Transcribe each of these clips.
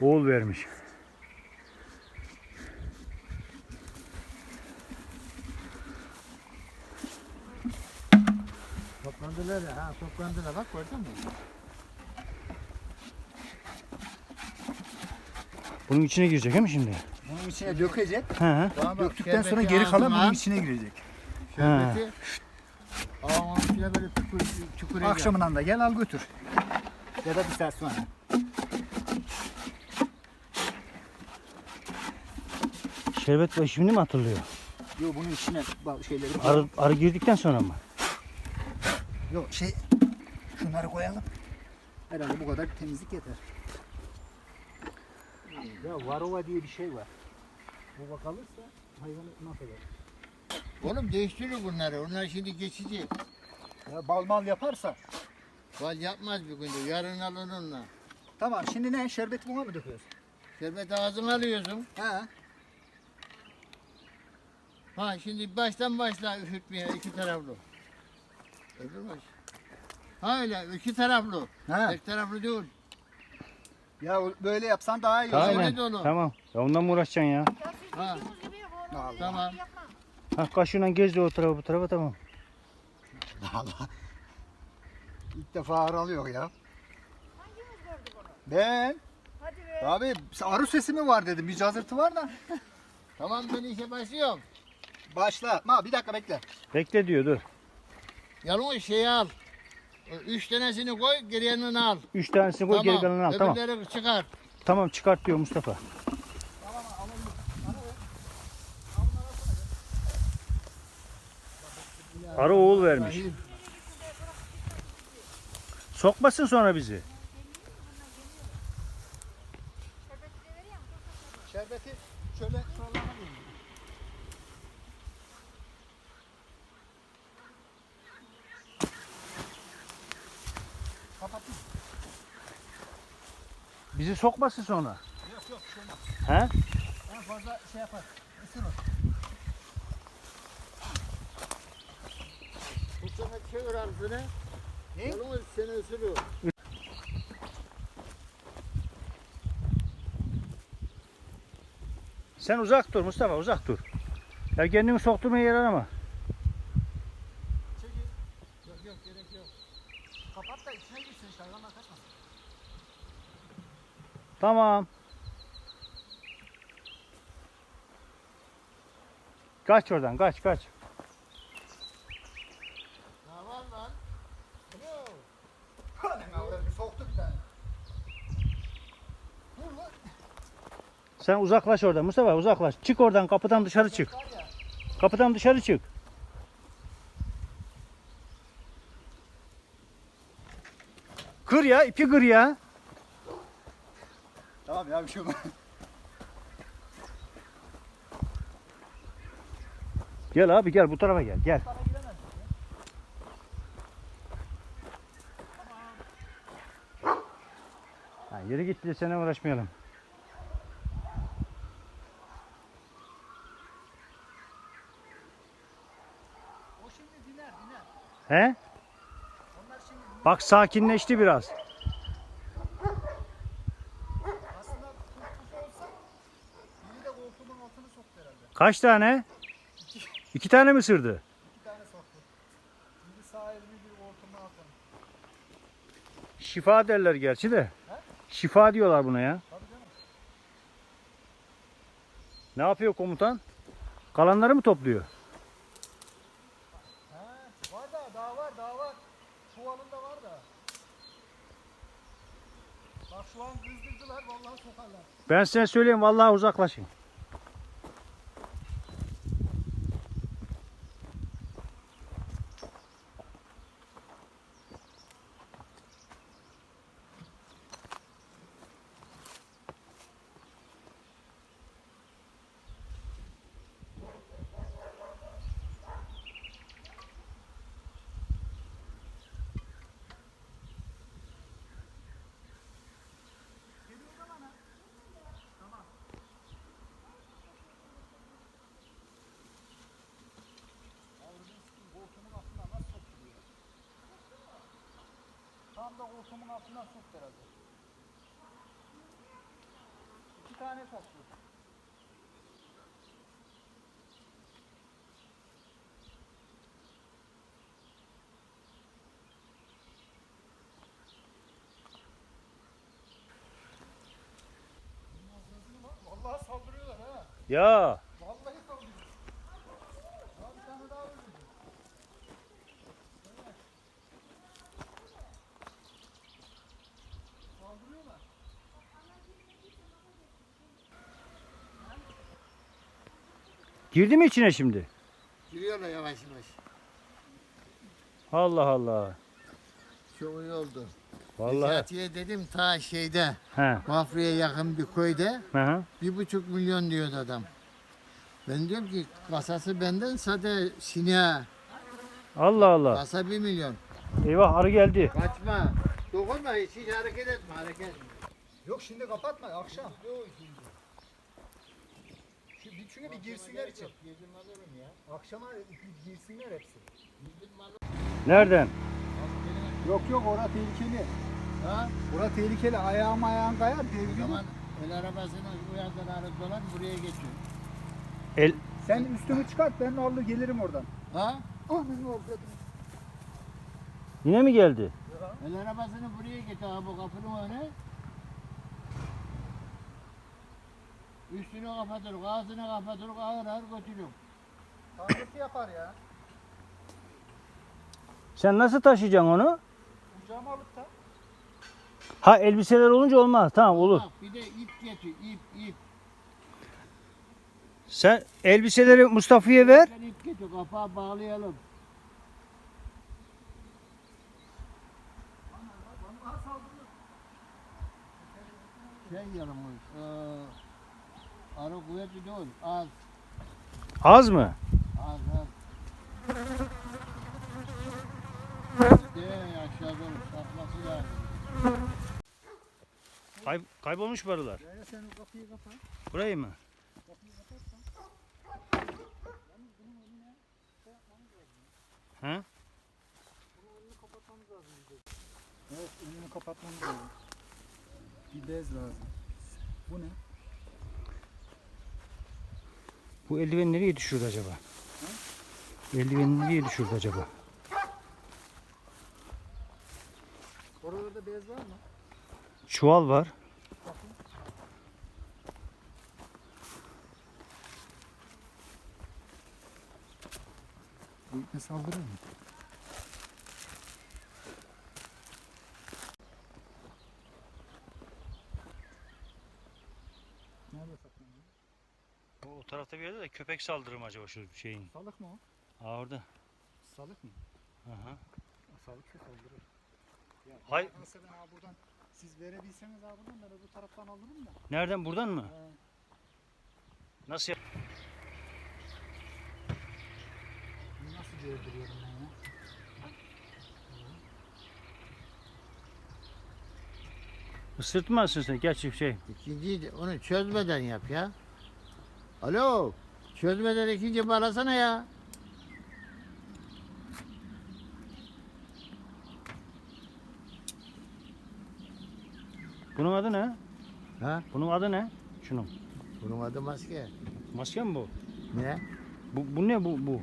Oğul vermiş. Toplandılar ya. Ha toplandılar bak gördün mü? Bunun içine girecek değil mi şimdi? Bunun içine dökecek. He he. Bak, Döktükten sonra geri kalan ağzına bunun içine girecek. Şerbeti. Aa onun içine böyle tükür. Akşamından da gel al götür. Ya da bir saat sonra. Şerbet ve şimdi mi hatırlıyor? Yok bunun içine bak şeyleri. Arı, arı girdikten sonra mı? Yok şey şunları koyalım. Herhalde bu kadar temizlik yeter. Ya varova diye bir şey var. Bu kalırsa hayvanı mahveder. Oğlum değiştirir bunları. Onlar şimdi geçici. Ya bal mal yaparsa. Bal yapmaz bir günde. Yarın alın onunla. Tamam şimdi ne şerbeti buna mı döküyoruz? Şerbeti ağzına alıyorsun. Ha. Ha şimdi baştan başla üfürtmeye iki taraflı. Öbür baş. Ha öyle iki taraflı. Ha. Tek taraflı değil. Ya böyle yapsan daha iyi. Tamam. Aynen. dolu. Tamam. Ya ondan mı uğraşacaksın ya? Ha. Allah. Tamam. Ha kaşığıyla gez de o tarafa bu tarafa tamam. Allah. İlk defa aralıyor ya. Ben. Hadi be. Abi arı sesi mi var dedim. Bir cazırtı var da. Tamam ben işe başlıyorum. Başla. Ma bir dakika bekle. Bekle diyor dur. Yalnız şeyi al. O Üç tanesini koy, geriyenin al. Üç tanesini koy geri kalanını al. Tamam. Öbürleri çıkar. Tamam çıkart diyor Mustafa. Arı oğul vermiş. Sokmasın sonra bizi. Bizi sokmasın sonra. Yok yok olmaz. He? En fazla şey yapar. Isırır. Bu sefer çevir ağzını. Ne? Yalnız seni ısırıyor. Sen uzak dur Mustafa uzak dur. Ya kendini sokturmaya yer arama. Çekil. Yok yok gerek yok. Kapat da içine girsin işte hayvanlar kaçmasın. Tamam. Kaç oradan kaç kaç. Ne var lan? Soktuk bir tane. Dur lan. Sen uzaklaş oradan Mustafa uzaklaş. Çık oradan kapıdan dışarı çık. Kapıdan dışarı çık. Kır ya ipi kır ya. Tamam ya bir şey olmaz. Gel abi gel bu tarafa gel gel. Ha, yürü git de seninle uğraşmayalım. O şimdi diner diner. He? Onlar şimdi Bak sakinleşti biraz. aslında kurtuş olsa biri de koltuğumun altını soktu herhalde. Kaç tane? İki tane mi ısırdı? İki tane soktu. Biri sağ koltuğumun altını. Şifa derler gerçi de. Şifa diyorlar buna ya. Tabii canım. Ne yapıyor komutan? Kalanları mı topluyor? He, var da daha var daha var. Çuvalında var da. Bak şu an kızdırdılar vallahi sokarlar. Ben size söyleyeyim vallahi uzaklaşın. Koltuğumun altına nasıl soktu diyor. Koltuğumun altından soktu herhalde. tane kaçtı. Vallahi saldırıyorlar ha. Ya Vallahi saldırıyorlar. Daha bir tane daha öldü. Saldırıyorlar. Girdi mi içine şimdi? Giriyorlar yavaş yavaş. Allah Allah. Çok iyi oldu. Vallahi. Necati'ye dedim ta şeyde, He. Bafra'ya yakın bir köyde Hı hı. bir buçuk milyon diyordu adam. Ben diyorum ki kasası benden sade sineğe. Allah Allah. Kasa bir milyon. Eyvah arı geldi. Kaçma. Dokunma hiç, hiç hareket etme hareket. Yok şimdi kapatma akşam. Yok şimdi. Şu bir çünkü bir girsinler için. Girdim alırım ya. Akşama girsinler hepsi. Nereden? Yok yok ora tehlikeli. Ha? Ora tehlikeli. Ayağım ayağın kayar O devrilir. zaman el arabasını bu yandan arı dolan buraya geçiyor. El Sen üstümü çıkart ben alır gelirim oradan. Ha? Ah benim avradım. yine mi geldi? El arabasını buraya getir ha bu kapının önüne. Üstünü kapatır, ağzını kapatır, ağır ağır götürüyor. Tanrısı yapar ya. Sen nasıl taşıyacaksın onu? Kucağıma alıp da. Ha elbiseler olunca olmaz. Tamam olur. Bak bir de ip getir, ip, ip. Sen elbiseleri Mustafa'ya ver. Sen ip getir, kapağı bağlayalım. Şey yalnız, eee arı kuvvetli değil, az, Az mı? az, az. De aşağı doğru sapması lazım. Kay- kaybolmuş mu arılar. Ya sen kapıyı kapat. Burayı mı? Ha? Evet önünü kapatmamız lazım. Bir bez lazım. Bu ne? Bu eldiveni nereye düşürdü acaba? Eldiveni nereye düşürdü acaba? Oralarda bez var mı? Çuval var. Bu ipne saldırır mı? Nerede saklanıyor? O tarafta bir yerde de köpek saldırır mı acaba şu şeyin? Salık mı o? Aa orada. Salık mı? Aha. Salık şu saldırır. Ya, Hay- Nasıl ben abi buradan siz verebilseniz abi buradan ben öbür taraftan alırım da. Nereden buradan mı? He. Nasıl yap? Bunu nasıl gördürüyorum ben ya? Isırtmazsın sen. Gerçi şey. İkinciyi de onu çözmeden yap ya. Alo, çözmeden ikinci bağlasana ya. Bunun adı ne? Ha? Bunun adı ne? Şunun. Bunun adı maske. Maske mi bu? Ne? Bu, bu ne bu? bu?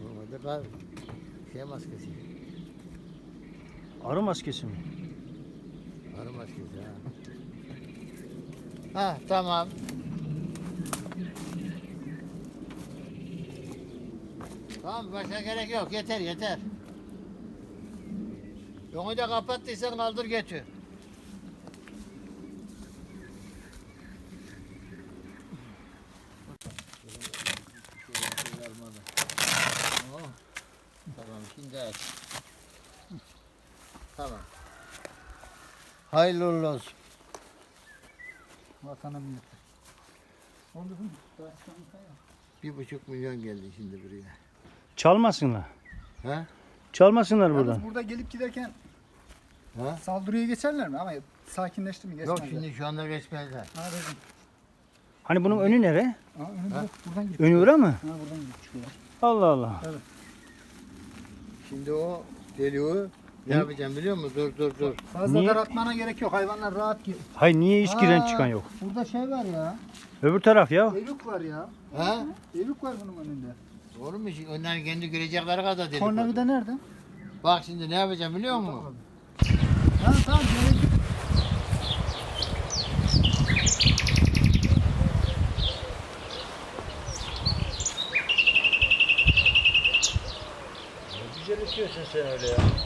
Bunun adı kar şey maskesi. Arı maskesi mi? Arı maskesi ha. Ha tamam. Tamam başka gerek yok yeter yeter. Onu da kapattıysan kaldır götür. Tamam şimdi aç. Tamam. Hayırlı uğurlu olsun. Vatana millete. Oldu mu? Bir buçuk milyon geldi şimdi buraya. Çalmasınlar. He? Çalmasınlar Yalnız buradan. burada gelip giderken He? saldırıya geçerler mi? Ama sakinleşti mi? Geçmezler. Yok şimdi şu anda geçmezler. Ha. Hani bunun önü nere? Ha, önü Ha? buradan gidiyor. Önü ura mı? Ha, buradan gidip çıkıyorlar. Allah Allah. Şimdi o deliği ne yapacağım biliyor musun? Dur dur dur. Fazla Niye? daraltmana gerek yok. Hayvanlar rahat gir. Hay niye hiç giren Aa, çıkan yok? Burada şey var ya. Öbür taraf ya. Eluk var ya. He? Eluk var bunun önünde. Doğru mu? Şimdi Onların kendi görecekleri kadar dedik. Korna da nerede? Bak şimdi ne yapacağım biliyor musun? Ha tamam. gerek yok. Güzel ötüyorsun sen öyle ya.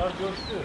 Kuşlar coştu.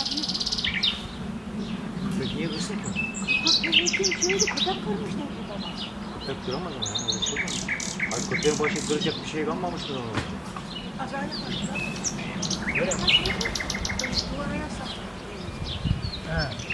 çekiyor. Bak bizim için şöyle köpek kırmışlar burada. Köpek kıramaz mı ya? Öyle başı kıracak bir şey kalmamıştır onun. Acayip var. Böyle mi? Duvara yasak. He.